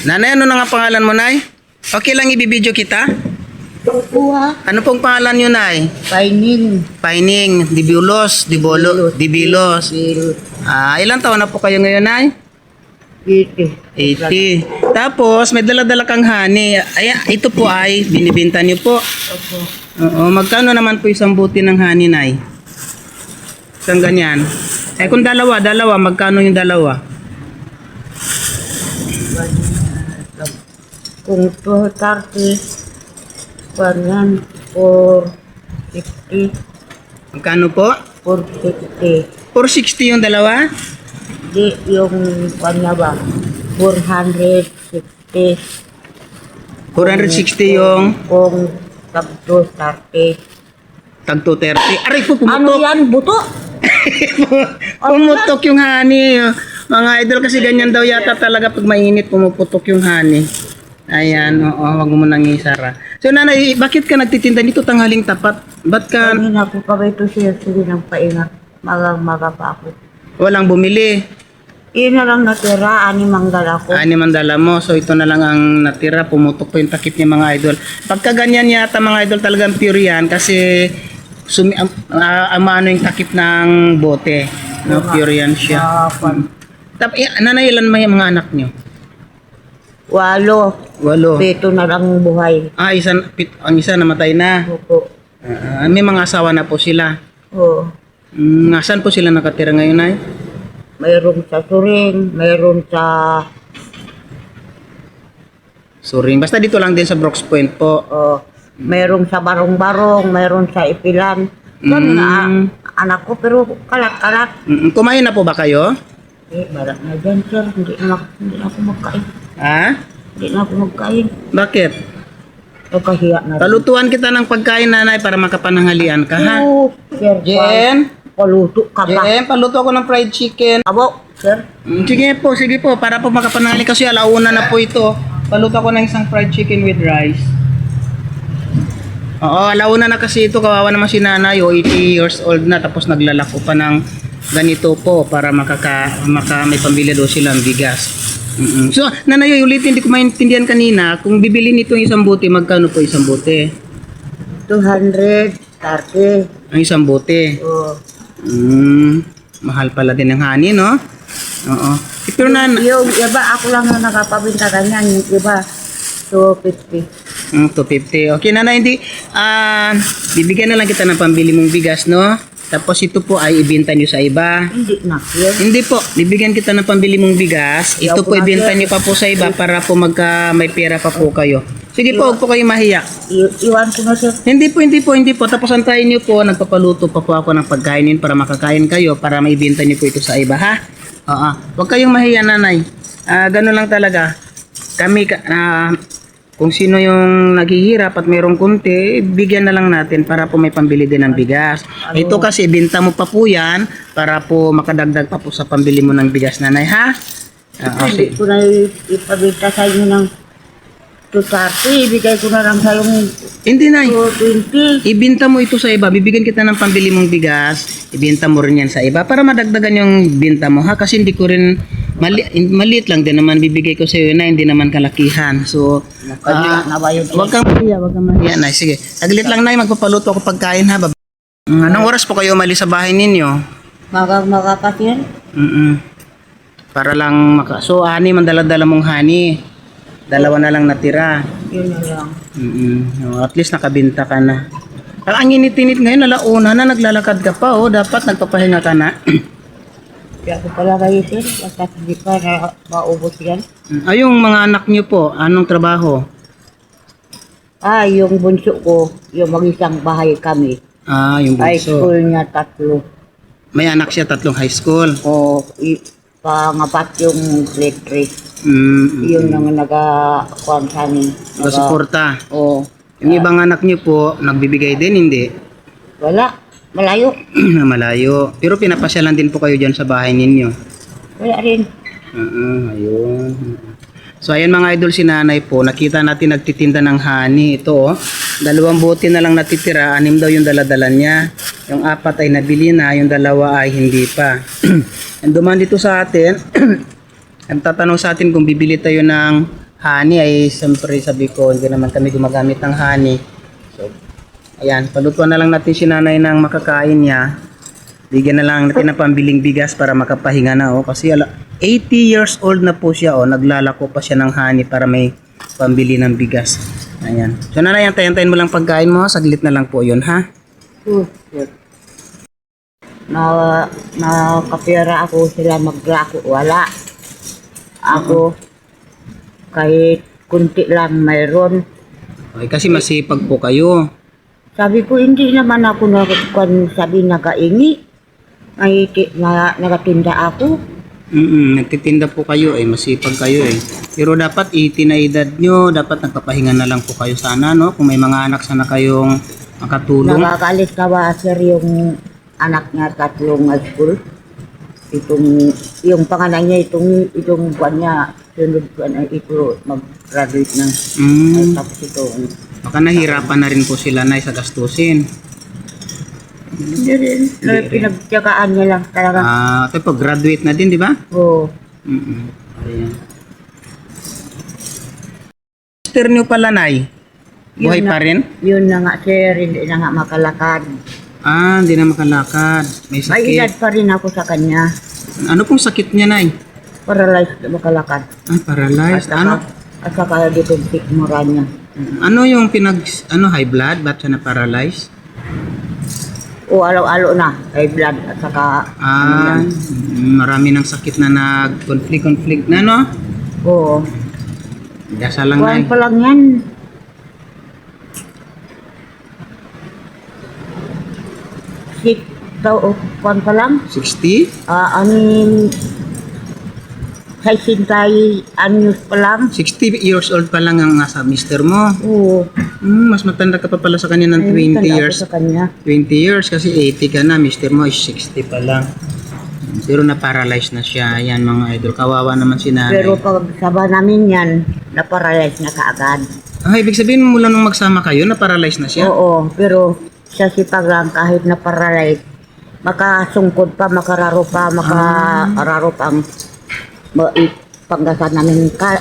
Nanay, ano na nga pangalan mo, Nay? Okay lang ibibidyo kita? Kuha. Ano pong pangalan nyo, Nay? Paining. Paining, Dibulos, Dibolo, Dibilos. Bil. Ah, ilang taon na po kayo ngayon, Nay? Iti. 80. Tapos, may dala-dala kang honey. Ay, ito po ay binibinta niyo po. Opo. Oo, magkano naman po isang buti ng honey, Nay? Isang ganyan. Eh, kung dalawa, dalawa, magkano yung dalawa? Kung 230, kanyan, 450, Magkano po? 450. 460 yung dalawa? Di yung kanya ba? 460. 460 yung Kung tag 230. tag 230. Aray po, Ano pumutok. yan? Buto? pumutok yung honey. Mga idol kasi ganyan daw yata talaga pag mainit pumuputok yung honey. Ayan, oo, wag mo nang isara. So nanay, bakit ka nagtitinda dito tanghaling tapat? Ba't ka Kanina ko pa ito siya sige ng painga. Magang-maga pa ako. walang bumili? Iyon na lang natira, ani manggal ako. Ani man dala mo, so ito na lang ang natira, pumutok po yung takip niya mga idol. Pagka ganyan yata mga idol talagang pure yan kasi sumi, um, uh, amano yung takip ng bote. No, pure yan siya. Ah, kwan. Tap, eh, nanay, ilan may mga anak niyo? Walo. Walo. Pito na lang buhay. Ah, isa, pit, ang isa namatay na. Opo. Ah, may mga asawa na po sila. Oo. Mm, nasaan po sila nakatira ngayon ay? Mayroon sa Suring, mayroon sa Suring. Basta dito lang din sa Brooks Point po. oh, mayroon sa Barong-Barong, mayroon sa Ipilan. Doon Mm. na anak ko pero kalat-kalat. Mm, kumain na po ba kayo? Eh, barat na dyan sir, hindi na, ako- hindi na ako magkain. Ha? Hindi na ako magkain. Bakit? O kahiya na. rin. Palutuan kita ng pagkain nanay para makapananghalian ka ha? Oo, sir. Jen? Paluto ka ba? Jen, paluto ako ng fried chicken. Abo, sir. Mm, Sige po, sige po. Para po makapananghali kasi alauna na po ito. Paluto ako ng isang fried chicken with rice. Oo, alauna na kasi ito. Kawawa naman si nanay. O 80 years old na. Tapos naglalako pa ng ganito po para makaka, maka, may pambili daw silang bigas. Mm-mm. So, nanay, ulitin, hindi ko maintindihan kanina. Kung bibili nito yung isang bote, magkano po isang bote? 230. Ang isang bote. Oh. Mm, mahal pala din ng honey, no? Oo. Pero na, Yung iba, ako lang na nakapabinta ganyan. Yung iba, 250. mm, 250. Okay na na, hindi. Ah, bibigyan na lang kita ng pambili mong bigas, no? Tapos ito po ay ibenta nyo sa iba. Hindi na, sir. Hindi po, bibigyan kita ng pambili mong bigas. Ito po ibenta nyo pa po sa iba para po magka may pera pa po kayo. Sige po, huwag po kayo mahiya. I- iwan ko na, sir. Hindi po, hindi po, hindi po. Tapos antayin nyo po, nagpapaluto pa po ako ng pagkainin para makakain kayo para maibenta nyo po ito sa iba, ha? Oo. Huwag kayong mahiya, nanay. Ah, ganun lang talaga. Kami, ka- ah, kung sino yung naghihirap at mayroong kunti, bigyan na lang natin para po may pambili din ng bigas. Ito kasi, binta mo pa po yan para po makadagdag pa po sa pambili mo ng bigas, nanay, ha? Ah, Hindi ko na ipabinta sa inyo ng 230. Ibigay ko na lang sa yung Hindi, nay. 220. Ibenta mo ito sa iba, bibigyan kita ng pambili mong bigas, ibenta mo rin yan sa iba para madagdagan yung binta mo ha kasi hindi ko rin mali, maliit lang din naman bibigay ko sa iyo na hindi naman kalakihan. So, ah, yun? wag kang mahiya, wag kang mahiya. Nay, sige. Saglit lang na magpapaluto ako pagkain ha. Bab- Mm, Anong oras po kayo umalis sa bahay ninyo? Magang makakasir? Mm Para lang maka... So, ani man dala-dala mong honey. Dalawa na lang natira. Yun na lang. Mm at least nakabinta ka na. Ang ang init-init ngayon, alauna na, naglalakad ka pa, oh. Dapat nagpapahinga ka na. Kaya ko pala kayo sir. Basta hindi pa na maubos yan. Ay, yung mga anak niyo po, anong trabaho? Ah, yung bunso ko, yung mag-isang bahay kami. Ah, yung High bunso. school niya tatlo. May anak siya, tatlong high school. O i- pangapat yung electric. Mm, Yun ang nag-kuhan sa amin. Naga- suporta. O, Yung ibang anak niyo po, nagbibigay din, hindi? wala. Malayo. Malayo. Pero pinapasyalan din po kayo dyan sa bahay ninyo. Wala rin. Oo, ayun. So ayan mga idol si nanay po, nakita natin nagtitinda ng honey. Ito oh, dalawang bote na lang natitira, anim daw yung daladala niya. Yung apat ay nabili na, yung dalawa ay hindi pa. And duman dito sa atin, ang tatanong sa atin kung bibili tayo ng honey ay siyempre sabi ko hindi naman kami gumagamit ng honey. So, ayan, palutuan na lang natin si nanay ng makakain niya. Bigyan na lang natin ng pambiling bigas para makapahinga na oh. Kasi ala, 80 years old na po siya oh. Naglalako pa siya ng honey para may pambili ng bigas. Ayan. So nanay, antayin-antayin mo lang pagkain mo. Saglit na lang po yun ha. Oh, shit. Na, nakapira ako sila maglako. Wala. Ako, kahit kunti lang mayroon. Okay, kasi masipag po kayo. Sabi ko, hindi naman ako nagkuhan sabi nakaingi. Ay, ki- na, nagatinda ako. Mm nagtitinda po kayo eh, masipag kayo eh. Pero dapat 80 na edad nyo, dapat nagpapahinga na lang po kayo sana, no? Kung may mga anak sana kayong makatulong. Nakakalis ka ba, sir, yung anak niya tatlong high school? Itong, yung pangalan niya, itong, itong buwan niya, sunod buwan ay ito, mag-graduate ng Mm, ay, tapos ito. Baka nahirapan na rin po sila na sa gastusin. Hindi rin. Kaya pinagtyagaan niya lang talaga. Ah, ito po, graduate na din, di ba? Oo. Mm Ayan. Sister nyo pala, Nay. Buhay na. pa rin? Yun na nga, sir, hindi na nga makalakad. Ah, hindi na makalakad. May May edad sakit. pa rin ako sa kanya. Ano pong sakit niya, Nay? Paralyzed na makalakad. Ah, paralyzed. At saka, Ano? at saka dito sikmura niya. Ano yung pinag... Ano, high blood? Ba't siya na-paralyze? O alo-alo na, high blood at saka Ah, mm, marami ng sakit na nag-conflict-conflict na, no? Oo. Dasa lang Kuhan na pa lang yan. Six, tao, kuhan pa lang. 60? Ah, anin, sa sintay, anyos pa lang. 60 years old pa lang ang nasa mister mo. Oo. Hmm, mas matanda ka pa pala sa kanya ng Ay, 20 tanda ako years. Sa kanya. 20 years kasi 80 ka na, mister mo is 60 pa lang. Pero na-paralyze na siya. Yan mga idol. Kawawa naman si nanay. Pero pag saba namin yan, naparalyze na kaagad. ah, ibig sabihin mula nung magsama kayo, na-paralyze na siya? Oo, pero sa sipag lang kahit naparalyze, makasungkod pa, makararo pa, makararo pa ang panggasan namin ka,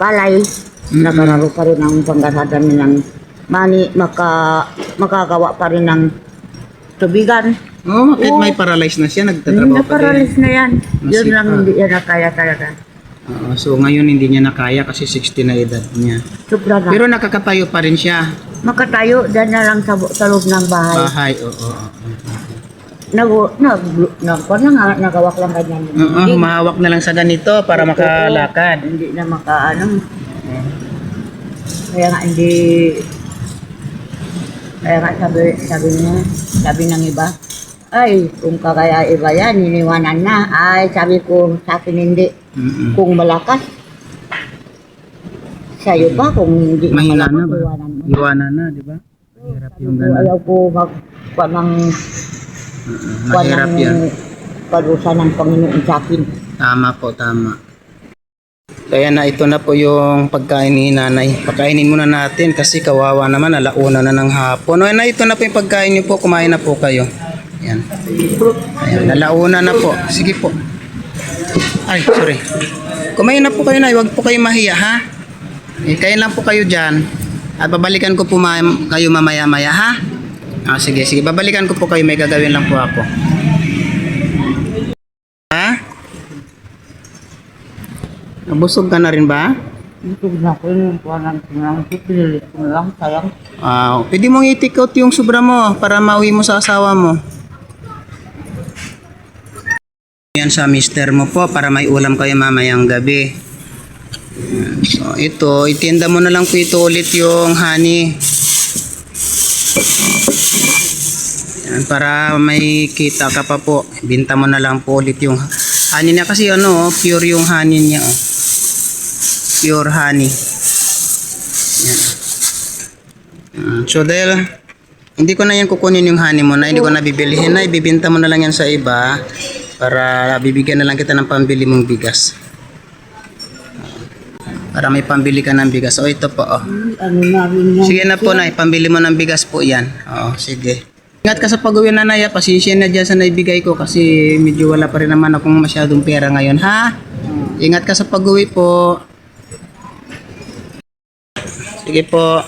palay, Mm-mm. nakararo pa rin ang panggasan namin ng mani, maka, makagawa pa rin ng tubigan. Oo, oh, kahit Oo. may paralyze na siya, nagtatrabaho pa din. Naparalyze na yan. Yun Masipag. lang hindi yan nakaya talaga. Oo, so ngayon hindi niya nakaya kasi 60 na edad niya. Sobra na. Pero nakakatayo pa rin siya. Makatayo, dyan na lang sa, sa loob ng bahay. Bahay, oo. oo. Nag, nag, nag, nag, nag, nagawak lang ganyan. Oo, humahawak na lang sa ganito para makalakad. Hindi na maka, ano. Kaya nga hindi, kaya nga sabi, sabi niya, sabi ng iba, ay, kung kagaya iba yan, iniwanan na. Ay, sabi ko, sa akin hindi. Mm-mm. Kung malakas, sa'yo pa, kung hindi Mahina na malakas, ba? iwanan mo. Iwanan na, di ba? Mahirap yung Kung ganun. ayaw ko mag, kuha ng, Mm-mm, Mahirap ng yan. parusa ng Panginoon sa akin. Tama po, tama. Kaya na ito na po yung pagkain ni nanay. Pagkainin muna natin kasi kawawa naman, alauna na ng hapon. O na ito na po yung pagkain niyo po, kumain na po kayo. Yan. Ayan, nalauna na po. Sige po. Ay, sorry. Kumain na po kayo na, huwag po kayo mahiya ha. Eh, kain lang po kayo dyan. At babalikan ko po ma- kayo mamaya-maya ha. Ah, sige, sige. Babalikan ko po kayo, may gagawin lang po ako. Ha? Nabusog ka na rin ba? Busog na ko yung kuha ng ng pipililit ko na lang, sayang. Ah, pwede mong i-take out yung sobra mo para mauwi mo sa asawa mo. Yan sa mister mo po para may ulam kayo mamayang gabi. Yan. So, ito, itinda mo na lang po ito ulit yung honey. Yan, para may kita ka pa po. Binta mo na lang po ulit yung honey niya kasi ano, oh, pure yung honey niya. Oh. Pure honey. Yan. Mm, So dahil hindi ko na yan kukunin yung honey mo na, hindi ko na bibilihin na, ibibinta mo na lang yan sa iba para bibigyan na lang kita ng pambili mong bigas. Para may pambili ka ng bigas. O, ito po, o. Ano namin yan? Sige na po, Nay. Pambili mo ng bigas po yan. Oo, sige. Ingat ka sa pag-uwi na, Nay. Pasensya na dyan sa naibigay ko kasi medyo wala pa rin naman akong masyadong pera ngayon, ha? Ingat ka sa pag-uwi po. Sige po.